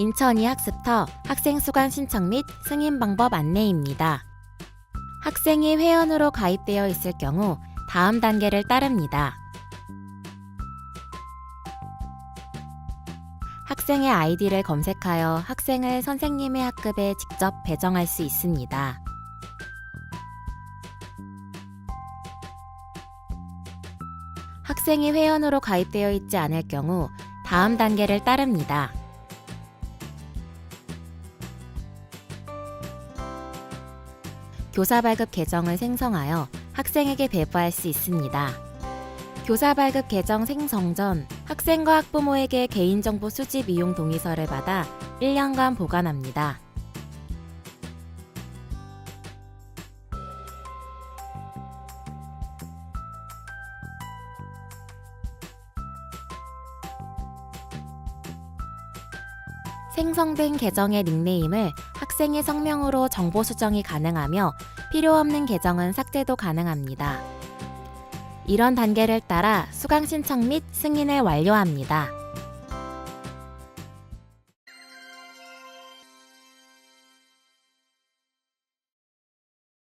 인천이 학습터 학생 수강 신청 및 승인 방법 안내입니다. 학생이 회원으로 가입되어 있을 경우 다음 단계를 따릅니다. 학생의 아이디를 검색하여 학생을 선생님의 학급에 직접 배정할 수 있습니다. 학생이 회원으로 가입되어 있지 않을 경우 다음 단계를 따릅니다. 교사 발급 계정을 생성하여 학생에게 배부할 수 있습니다. 교사 발급 계정 생성 전 학생과 학부모에게 개인정보 수집 이용 동의서를 받아 1년간 보관합니다. 생성된 계정의 닉네임을 학생의 성명으로 정보 수정이 가능하며 필요 없는 계정은 삭제도 가능합니다. 이런 단계를 따라 수강 신청 및 승인을 완료합니다.